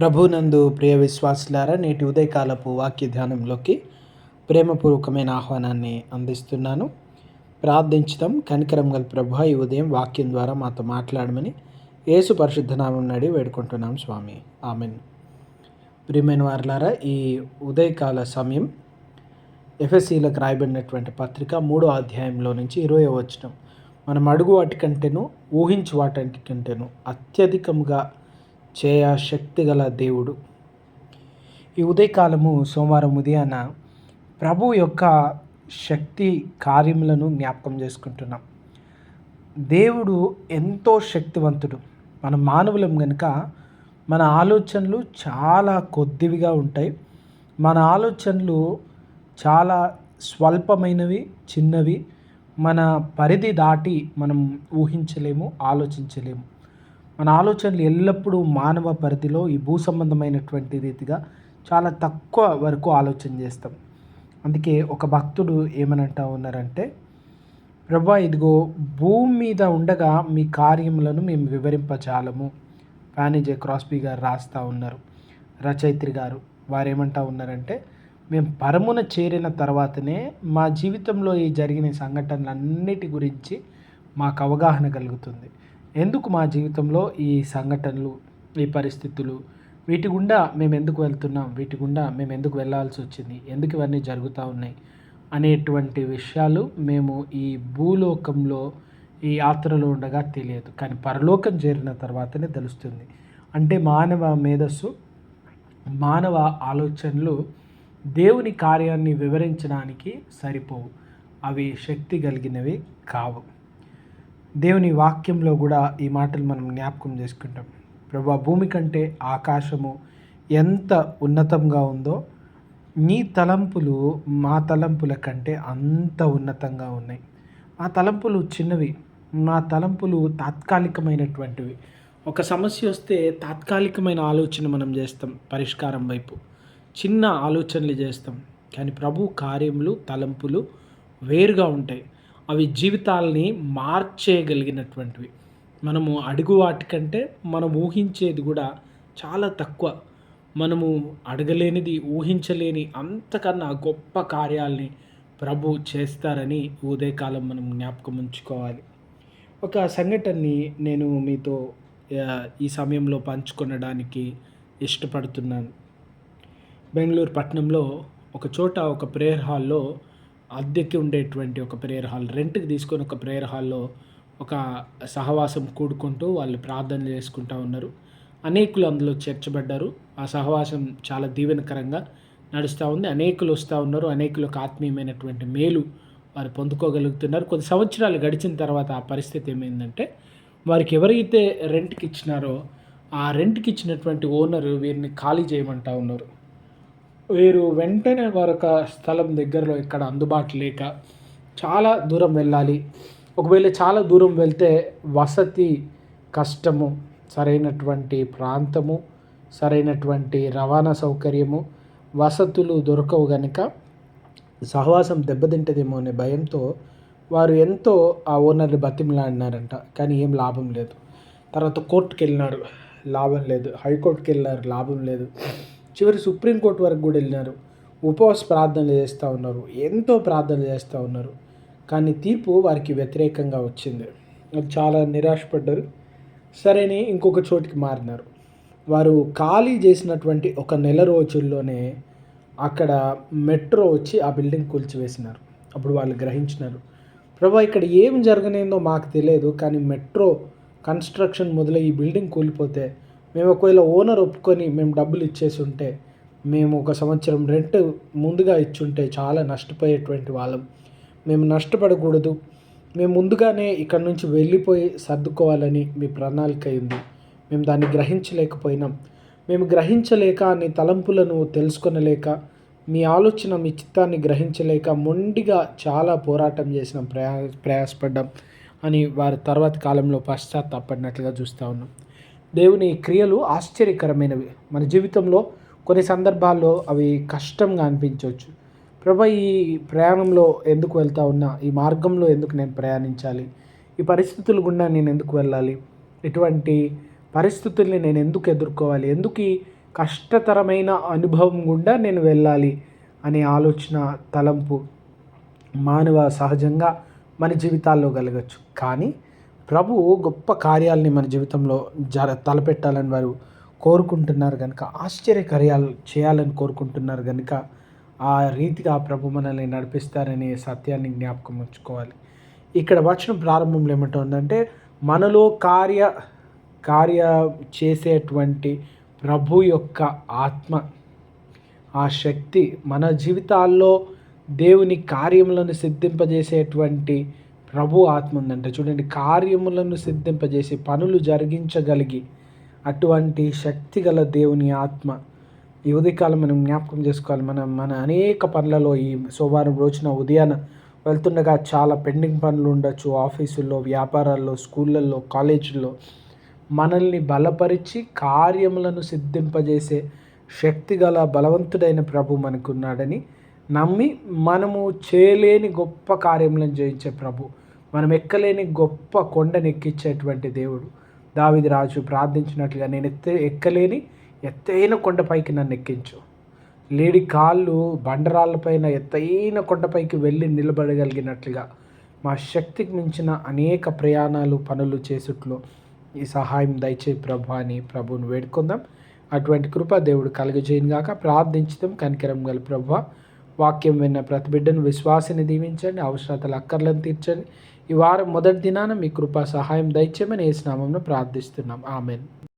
ప్రభునందు ప్రియ విశ్వాసులారా నేటి ఉదయకాలపు వాక్య ధ్యానంలోకి ప్రేమపూర్వకమైన ఆహ్వానాన్ని అందిస్తున్నాను. ప్రార్థించడం కనికరం గల ప్రభు ఈ ఉదయం వాక్యం ద్వారా మాతో మాట్లాడమని యేసు పరిశుద్ధనామం నడి వేడుకుంటున్నాం స్వామి. ఆమెన్. ప్రియమైన వారులారా ఈ ఉదయకాల సమయం ఎఫ్ఎస్సీలకు రాయబడినటువంటి పత్రిక మూడో అధ్యాయంలో నుంచి ఇరవై వచ్చినాం మనం అడుగు వాటికంటేను ఊహించు వాటికంటేను అత్యధికంగా చేయ శక్తి గల దేవుడు. ఈ ఉదయకాలము సోమవారం ఉదయాన ప్రభు యొక్క శక్తి కార్యములను జ్ఞాపకం చేసుకుంటున్నాం. దేవుడు ఎంతో శక్తివంతుడు. మన మానవులం కనుక మన ఆలోచనలు చాలా కొద్దివిగా ఉంటాయి. మన ఆలోచనలు చాలా స్వల్పమైనవి చిన్నవి. మన పరిధి దాటి మనం ఊహించలేము ఆలోచించలేము. మన ఆలోచనలు ఎల్లప్పుడూ మానవ పరిధిలో ఈ భూ సంబంధమైనటువంటి రీతిగా చాలా తక్కువ వరకు ఆలోచన చేస్తాం. అందుకే ఒక భక్తుడు ఏమనంటా ఉన్నారంటే ప్రభా ఇదిగో భూమి మీద ఉండగా మీ కార్యములను మేము వివరింపజాలము. ఫ్యానిజే క్రాస్బీ గారు రాస్తూ ఉన్నారు. రచయిత్రి గారు వారు ఏమంటా ఉన్నారంటే మేము పరమున చేరిన తర్వాతనే మా జీవితంలో ఈ జరిగిన సంఘటనలన్నిటి గురించి మాకు అవగాహన కలుగుతుంది. ఎందుకు మా జీవితంలో ఈ సంఘటనలు ఈ పరిస్థితులు? వీటి గుండా మేము ఎందుకు వెళ్తున్నాం? వీటి గుండా మేము ఎందుకు వెళ్ళాల్సి వచ్చింది? ఎందుకు ఇవన్నీ జరుగుతూ ఉన్నాయి? అనేటువంటి విషయాలు మేము ఈ భూలోకంలో ఈ యాత్రలో ఉండగా తెలియదు. కానీ పరలోకం చేరిన తర్వాతనే తెలుస్తుంది. అంటే మానవ మేధస్సు మానవ ఆలోచనలు దేవుని కార్యాన్ని వివరించడానికి సరిపోవు. అవి శక్తి కలిగినవి కావు. దేవుని వాక్యంలో కూడా ఈ మాటలు మనం జ్ఞాపకం చేసుకుంటాం. ప్రభా భూమి కంటే ఆకాశము ఎంత ఉన్నతంగా ఉందో నీ తలంపులు మా తలంపుల కంటే అంత ఉన్నతంగా ఉన్నాయి. మా తలంపులు చిన్నవి మా తలంపులు తాత్కాలికమైనటువంటివి. ఒక సమస్య వస్తే తాత్కాలికమైన ఆలోచన మనం చేస్తాం పరిష్కారం వైపు. చిన్న ఆలోచనలు చేస్తాం కానీ ప్రభు కార్యములు తలంపులు వేరుగా ఉంటాయి. అవి జీవితాలని మార్చేయగలిగినటువంటివి. మనము అడుగు వాటికంటే మనం ఊహించేది కూడా చాలా తక్కువ. మనము అడగలేనిది ఊహించలేని అంతకన్నా గొప్ప కార్యాలని ప్రభు చేస్తారని ఉదయకాలం మనం జ్ఞాపకం ఉంచుకోవాలి. ఒక సంఘటనని నేను మీతో ఈ సమయంలో పంచుకొనడానికి ఇష్టపడుతున్నాను. బెంగళూరు పట్టణంలో ఒక చోట ఒక ప్రేయర్ హాల్లో అద్దెకి ఉండేటువంటి ఒక ప్రేయర్ హాల్ రెంట్కి తీసుకొని ఒక ప్రేయర్ హాల్లో ఒక సహవాసం కూడుకుంటూ వాళ్ళు ప్రార్థన చేసుకుంటూ ఉన్నారు. అనేకులు అందులో చేర్చబడ్డారు. ఆ సహవాసం చాలా దీవెనకరంగా నడుస్తూ ఉంది. అనేకులు వస్తూ ఉన్నారు. అనేకులకు ఆత్మీయమైనటువంటి మేలు వారు పొందుకోగలుగుతున్నారు. కొద్ది సంవత్సరాలు గడిచిన తర్వాత ఆ పరిస్థితి ఏమైందంటే వారికి ఎవరైతే రెంట్కి ఇచ్చినారో ఆ రెంట్కి ఇచ్చినటువంటి ఓనర్ వీరిని ఖాళీ చేయమంటా ఉన్నారు. వీరు వెంటనే మరొక స్థలం దగ్గరలో ఇక్కడ అందుబాటు లేక చాలా దూరం వెళ్ళాలి. ఒకవేళ చాలా దూరం వెళ్తే వసతి కష్టము సరైనటువంటి ప్రాంతము సరైనటువంటి రవాణా సౌకర్యము వసతులు దొరకవు కనుక సహవాసం దెబ్బతింటదేమో అనే భయంతో వారు ఎంతో ఆ ఓనర్ని బతిమలాడినారంట. కానీ ఏం లాభం లేదు. తర్వాత కోర్టుకి వెళ్ళినారు లాభం లేదు. హైకోర్టుకి వెళ్ళినారు లాభం లేదు. చివరి సుప్రీంకోర్టు వరకు కూడా వెళ్ళినారు. ఉపవాస ప్రార్థనలు చేస్తూ ఉన్నారు. ఎంతో ప్రార్థనలు చేస్తూ ఉన్నారు. కానీ తీర్పు వారికి వ్యతిరేకంగా వచ్చింది. చాలా నిరాశపడ్డారు. సరేని ఇంకొక చోటికి మారినారు. వారు ఖాళీ చేసినటువంటి ఒక నెల రోజుల్లోనే అక్కడ మెట్రో వచ్చి ఆ బిల్డింగ్ కూల్చివేసినారు. అప్పుడు వాళ్ళు గ్రహించినారు. ప్రభా ఇక్కడ ఏం జరగనేందో మాకు తెలియదు కానీ మెట్రో కన్స్ట్రక్షన్ మొదలై ఈ బిల్డింగ్ కూలిపోతే మేము ఒకవేళ ఓనర్ ఒప్పుకొని మేము డబ్బులు ఇచ్చేసి ఉంటే మేము ఒక సంవత్సరం రెంట్ ముందుగా ఇచ్చుంటే చాలా నష్టపోయేటువంటి వాళ్ళం. మేము నష్టపడకూడదు. మేము ముందుగానే ఇక్కడ నుంచి వెళ్ళిపోయి సర్దుకోవాలని మీ ప్రణాళిక ఉంది. మేము దాన్ని గ్రహించలేకపోయినాం. మేము గ్రహించలేక నీ తలంపులను తెలుసుకొనలేక మీ ఆలోచన మీ చిత్తాన్ని గ్రహించలేక మొండిగా చాలా పోరాటం చేసినాం ప్రయా ప్రయాసపడ్డాం అని వారి తర్వాత కాలంలో పశ్చాత్తాపడినట్లుగా చూస్తూ ఉన్నాం. దేవుని క్రియలు ఆశ్చర్యకరమైనవి. మన జీవితంలో కొన్ని సందర్భాల్లో అవి కష్టంగా అనిపించవచ్చు. ప్రభా ఈ ప్రయాణంలో ఎందుకు వెళ్తా ఉన్నా? ఈ మార్గంలో ఎందుకు నేను ప్రయాణించాలి? ఈ పరిస్థితులు గుండా నేను ఎందుకు వెళ్ళాలి? ఇటువంటి పరిస్థితుల్ని నేను ఎందుకు ఎదుర్కోవాలి? ఎందుకు ఈ కష్టతరమైన అనుభవం గుండా నేను వెళ్ళాలి? అనే ఆలోచన తలంపు మానవ సహజంగా మన జీవితాల్లో కలగచ్చు. కానీ ప్రభు గొప్ప కార్యాలని మన జీవితంలో జర తలపెట్టాలని వారు కోరుకుంటున్నారు కనుక ఆశ్చర్య కార్యాలు చేయాలని కోరుకుంటున్నారు కనుక ఆ రీతిగా ప్రభు మనల్ని నడిపిస్తారనే సత్యాన్ని జ్ఞాపకం ఉంచుకోవాలి. ఇక్కడ వచ్చిన ప్రారంభంలో ఏమంటుందంటే మనలో కార్య కార్య చేసేటువంటి ప్రభు యొక్క ఆత్మ ఆ శక్తి మన జీవితాల్లో దేవుని కార్యములను సిద్ధింపజేసేటువంటి ప్రభు ఆత్మ ఉందంటే చూడండి కార్యములను సిద్ధింపజేసి పనులు జరిగించగలిగి అటువంటి శక్తి గల దేవుని ఆత్మ ఈ ఉదయకాలం మనం జ్ఞాపకం చేసుకోవాలి. మనం మన అనేక పనులలో ఈ సోమవారం రోజున ఉదయాన వెళ్తుండగా చాలా పెండింగ్ పనులు ఉండొచ్చు. ఆఫీసుల్లో వ్యాపారాల్లో స్కూళ్ళల్లో కాలేజీల్లో. మనల్ని బలపరిచి కార్యములను సిద్ధింపజేసే శక్తి గల బలవంతుడైన ప్రభు మనకున్నాడని నమ్మి మనము చేయలేని గొప్ప కార్యములను జయించే ప్రభు. మనం ఎక్కలేని గొప్ప కొండను ఎక్కించేటువంటి దేవుడు. దావిది రాజు ప్రార్థించినట్లుగా నేను ఎత్తే ఎక్కలేని ఎత్తైన కొండపైకి నన్ను ఎక్కించు. లేడి కాళ్ళు బండరాళ్ళపైన ఎత్తైన కొండపైకి వెళ్ళి నిలబడగలిగినట్లుగా మా శక్తికి మించిన అనేక ప్రయాణాలు పనులు చేసుట్లు ఈ సహాయం దయచే ప్రభు అని ప్రభుని వేడుకుందాం. అటువంటి కృప దేవుడు కలుగజేయను గాక ప్రార్థించడం కనికరం గల ప్రభు. వాక్యం విన్న ప్రతి బిడ్డను విశ్వాసిని దీవించండి అవసరతలు అక్కర్లను తీర్చండి. ఈ వారం మొదటి దినాన మీ కృపా సహాయం దయచేయమని ఏ స్నామంలో ప్రార్థిస్తున్నాం. ఆమెన్.